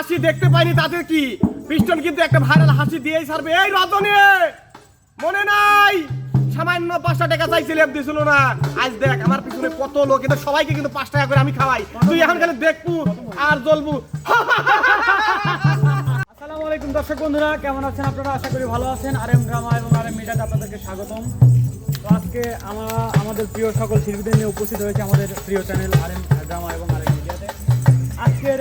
হাসি দেখতে পাইনি তাতে কি? পিস্টন কিন্তু একটা ভাইরাল হাসি দিয়েই ছাড়বে। এই রতনে মনে নাই? সামান্য পাঁচটা টাকা চাইছিলাম দিছিল না। আজ দেখ, আমার পিছনে কত লোক কিন্তু সবাইকে কিন্তু পাঁচ টাকা করে আমি খাওয়াই। তুই এখন খালি দেখবু আর জ্বলবু। আসসালামু আলাইকুম দর্শক বন্ধুরা, কেমন আছেন আপনারা? আশা করি ভালো আছেন। আর এম ড্রামা এবং আর এম মিডিয়াতে আপনাদেরকে স্বাগতম। তো আজকে আমরা, আমাদের প্রিয় সকল শিল্পীদের নিয়ে উপস্থিত হয়েছে আমাদের প্রিয় চ্যানেল আর এম ড্রামা এবং আর এম মিডিয়াতে। আজকের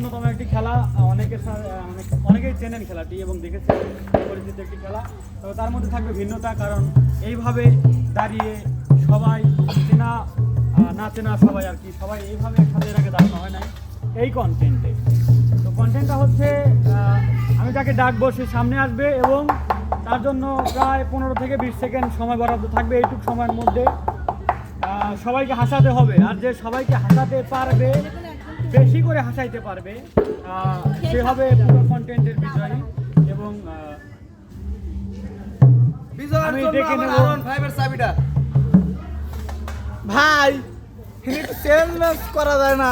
অন্যতম একটি খেলা অনেকের অনেকেই চেনেন খেলাটি এবং দেখেছেন পরিচিত একটি খেলা। তবে তার মধ্যে থাকবে ভিন্নতা, কারণ এইভাবে দাঁড়িয়ে সবাই চেনা না চেনা সবাই আর কি, সবাই এইভাবে একসাথে আগে দাঁড়ানো হয় নাই। এই কন্টেন্টে তো কন্টেন্টটা হচ্ছে আমি যাকে ডাকবো সে সামনে আসবে এবং তার জন্য প্রায় পনেরো থেকে বিশ সেকেন্ড সময় বরাদ্দ থাকবে এইটুকু সময়ের মধ্যে। সবাইকে হাসাতে হবে। আর যে সবাইকে হাসাতে পারবে বেশি করে হাসাইতে পারবে। আহ, সে হবে পুরো কন্টেন্টের বিজয়ী এবং আমি ডেকে নেব। ভাই চেঞ্জ করা যায় না।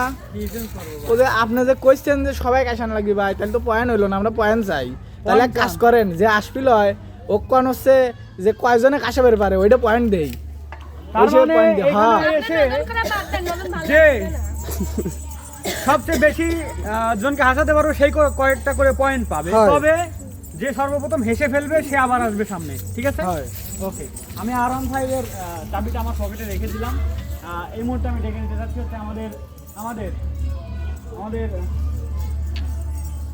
যে আপনি যে সবাই কাশান লাগবে ভাই তাহলে তো পয়েন্ট হইল না আমরা পয়েন্ট চাই। তাহলে এক কাজ করেন যে আসপিল হয় ও কোন হচ্ছে যে কয়জনে কাশাবের পারে ওইটা পয়েন্ট দেই। মানে হ্যাঁ। সবচেয়ে বেশি জনকে হাসাতে পারব সেই ক- কয়েকটা করে পয়েন্ট পাবে। তবে যে সর্বপ্রথম হেসে ফেলবে সে আবার আসবে সামনে ঠিক আছে? ওকে আমি আরাম ফাইভের চাবিটা আমার পকেটে রেখে দিলাম এই মুহূর্তে আমি ডেকে নিতে যাচ্ছি হচ্ছে আমাদের আমাদের আমাদের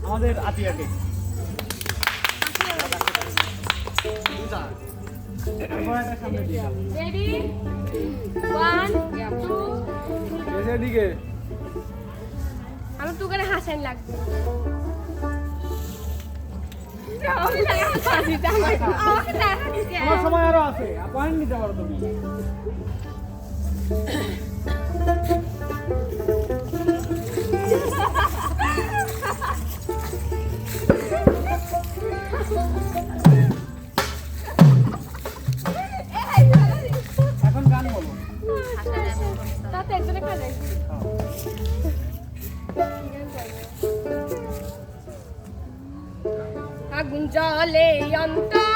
আমাদের আতিয়াকে। সামনে দিয়ে আমার তুকারে হাসান লাগবে। আমার- সময় আরও আছে পয়েন্ট নিতে পারো তুমি। এখন গান বলো। তাতে একজনে খাবে জলে অন্তরে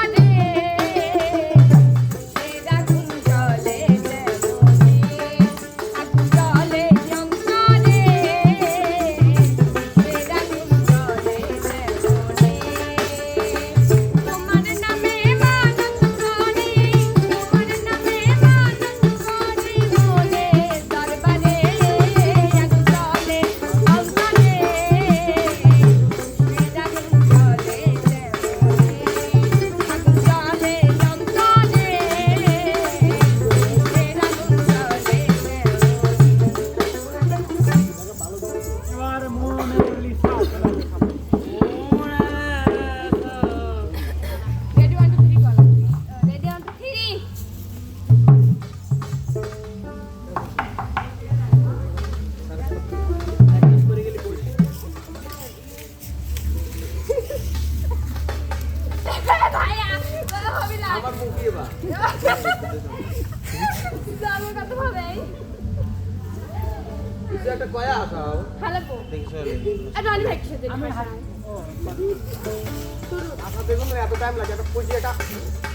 এত টাইম লাগে একটা পুঁজি এটা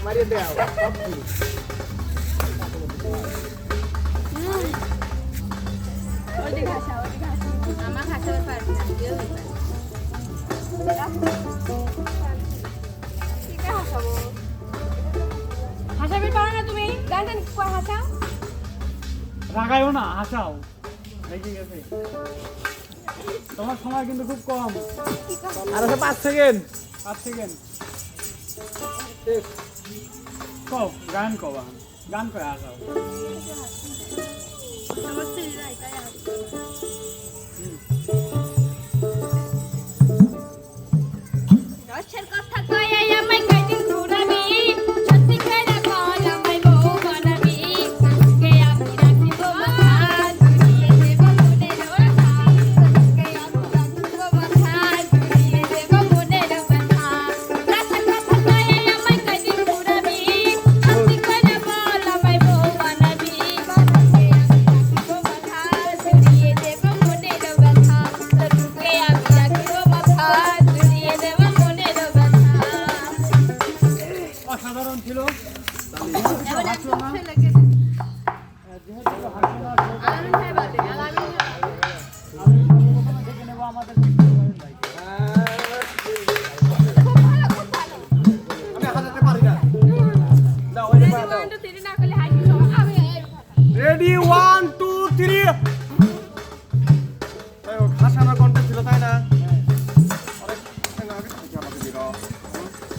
মারিয়ে দেওয়া ওই ঘাসা হাসাবো পারো না তুমি। গান গান কয় হাসা রাগায়ও না হাসাও। রেগে গেছে। তোমার সময় কিন্তু খুব কম। আর আছে পাঁচ সেকেন্ড। পাঁচ সেকেন্ড। কও গান কবা গান। করে হাসাও। রসের কথা কয়ে আমায়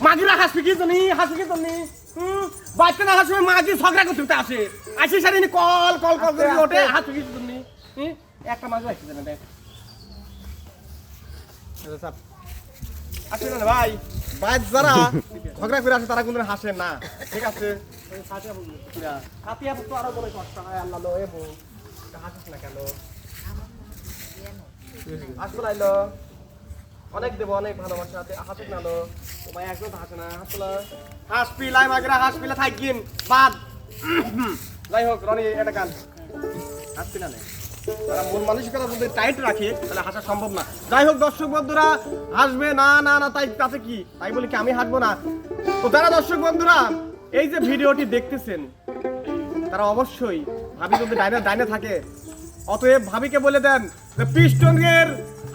মাগিরা হাসবি কি জানি হাসবি কি জানি? হুম বাচ্চা না হাসবে মাগি ঝগড়া করতে আসে। আসি সারি কল কল কল করে ওঠে হাসবি কি জানি? একটা মাগি আসছে না দেখ। আসে না ভাই। বাইর যারা ঝগড়া করে আসে তারা কোনদিন হাসে না। ঠিক আছে? তো আরও বলে কষ্ট হয় আল্লাহ লো এবো হাসিস না কেন? লাইলো। অনেক দেবো, অনেক ভালোবাসা আছে। হাসুক না লো তোমায় একজন তো হাসে না। হাসলা হাস পিলাই মাগরা হাস পিলা থাকগিন বাদ। যাই হোক, রনি, এটা গান। তারা যদি টাইট রাখে, তাহলে হাসা সম্ভব না। যাই হোক, দর্শক বন্ধুরা, হাসবে না না না, তাই, তাতে কি? তাই বলি কি আমি হাসবো না? তো যারা দর্শক বন্ধুরা, এই যে ভিডিওটি দেখতেছেন, তারা অবশ্যই ভাবি যদি ডাইনে ডাইনে থাকে। অতএব ভাবিকে বলে দেন যে পিস্টনের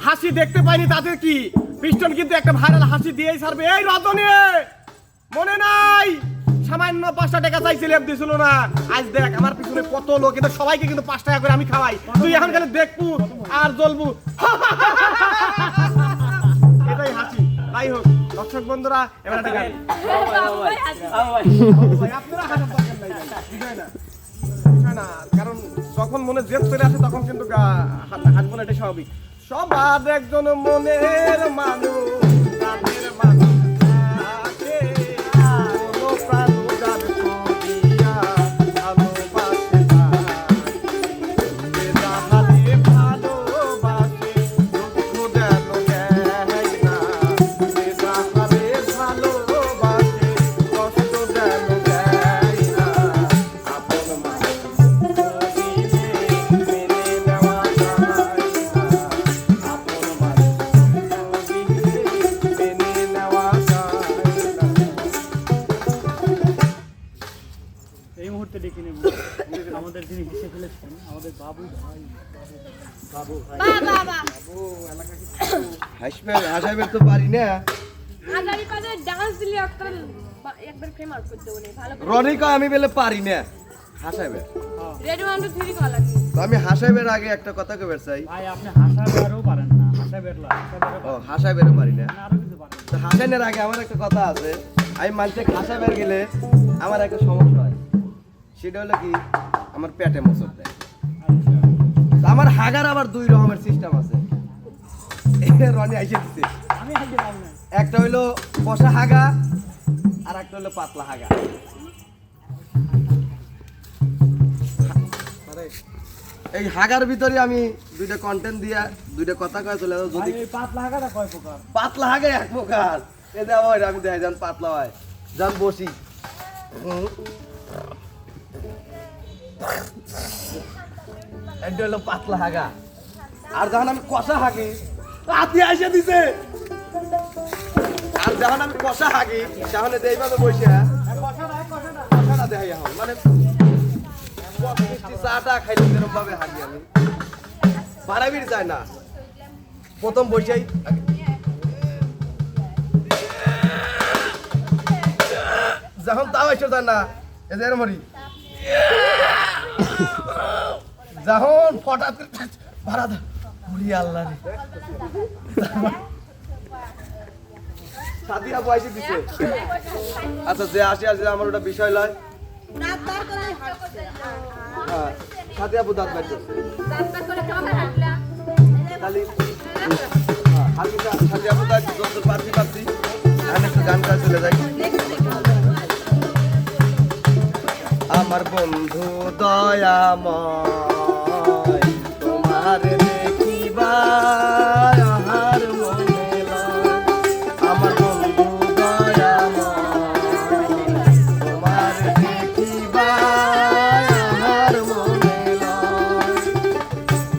হাসি দেখতে পাইনি তাদের কি? পিস্টন কিন্তু একটা ভাইরাল হাসি দিয়েই ছাড়বে। এই রতনে মনে নাই? সামান্য পাঁচটা টাকা চাইছিলাম দিছিল না। আজ দেখ, আমার পিছনে কত লোক কিন্তু সবাইকে কিন্তু পাঁচ টাকা করে আমি খাওয়াই। তুই এখন খালি দেখবু আর জ্বলবু। এটাই হাসি। যাই হোক, দর্শক বন্ধুরা, এবার একটা কারণ যখন মনে জেদ চলে আসে, তখন কিন্তু হাসবো না এটা স্বাভাবিক। সবার একজন মনের মানুষ। তো পারি না। ডান্স দিলে একবার ফ্রেম আউট ভালো রনিকা আমি বলে পারি না। হাসাইবে রেডি ওয়ান টু থ্রি কল আছে। আমি হাসাইবের আগে একটা কথা কবে চাই। ভাই আপনি হাসা বেরও পারেন না। হাসা বেরলা ও হাসাইবেরও পারি না। তো আগে আমার একটা কথা আছে। আমি মানুষকে হাসাইবার গেলে আমার একটা সমস্যা হয়। সেটা হলো কি? আমার পেটে মোচড় দেয়। আমার হাগার আবার দুই রকমের সিস্টেম আছে। রনি আইসে দিছে। একটা হইল কষা হাগা আর একটা হইল পাতলা হাগা। এই হাগার ভিতরে আমি দুইটা কন্টেন্ট দিয়া দুইটা কথা কয়ে চলে যদি পাতলা হাগাটা কয় প্রকার? পাতলা হাগে এক প্রকার। এ দেওয়া হয় আমি দেয় যান পাতলা হয়। যান বসি। এটা হলো পাতলা হাগা। আর যখন আমি কষা হাগি, হাতি আসে দিছে। আর যখন আমি কষা হাগি, তাহলে এইভাবে বসে এখন মানে না। প্রথম বসেই যখন তাও এসে যায় না এদের মরি যখন ফটাত ভাড়া উড়ি আল্লাহ রে। সাদিয়া আচ্ছা যে আমার ওটা বিষয় লয়। হ্যাঁ হ্যাঁ, আমি একটু গান যাই। আমার বন্ধু দয়াময়। তোমার দেখিবা আহার মনে। আমার বন্ধু দয়াময় তোমার দেখিবা আহার মনে।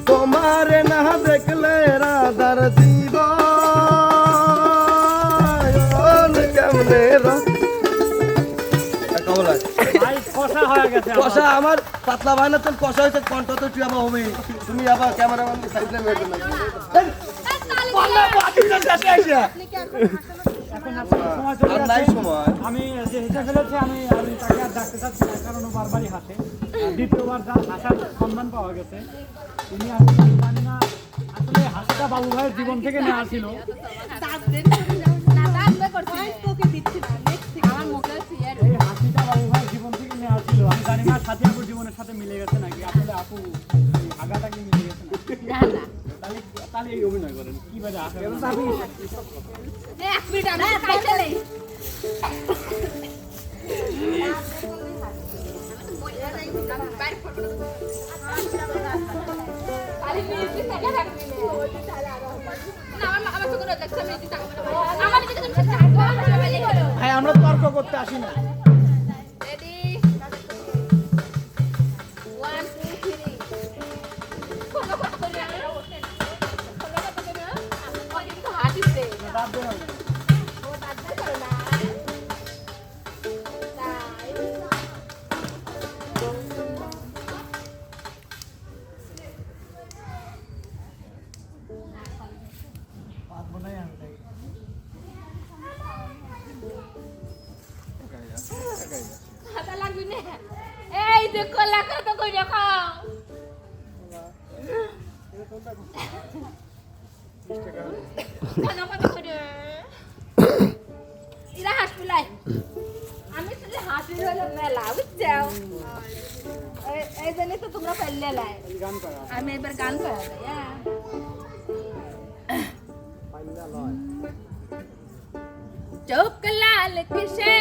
তোমার না দেখলে রাধার কেমনে। কষা আমার পাতলা ভাই না তোর কষা হয়েছে কণ্ঠ তো তুই আবার হবি। তুমি আবার ক্যামেরাম্যান সাইডে আমি যে ফেলেছি আমি আমি তাকে আর ডাকতে চাচ্ছি না কারণ ও বারবারই দ্বিতীয়বার যা হাসার সন্ধান পাওয়া গেছে। তিনি আসলে আমি জানি না আসলে হাসিটা বাবু ভাইয়ের জীবন থেকে নেওয়া ছিল। জানি আপুর জীবনের সাথে মিলে গেছে নাকি? আসলে আপু এই কি মিলে গেছে না তাহলে তাহলে এই অভিনয় করেন। কি বাজে আসে এক মিনিট আমি খাইতে নেই। ভাই আমরা তর্ক করতে আসি না। এই দেখো লাগা তো কই রাখাও কেন কত করে ইরা মেলা বুঝছ এই- এই জন্যই তো তোমরা ফেললে লাই গান করা আমি এবার গান করা চোখ লাল কিসে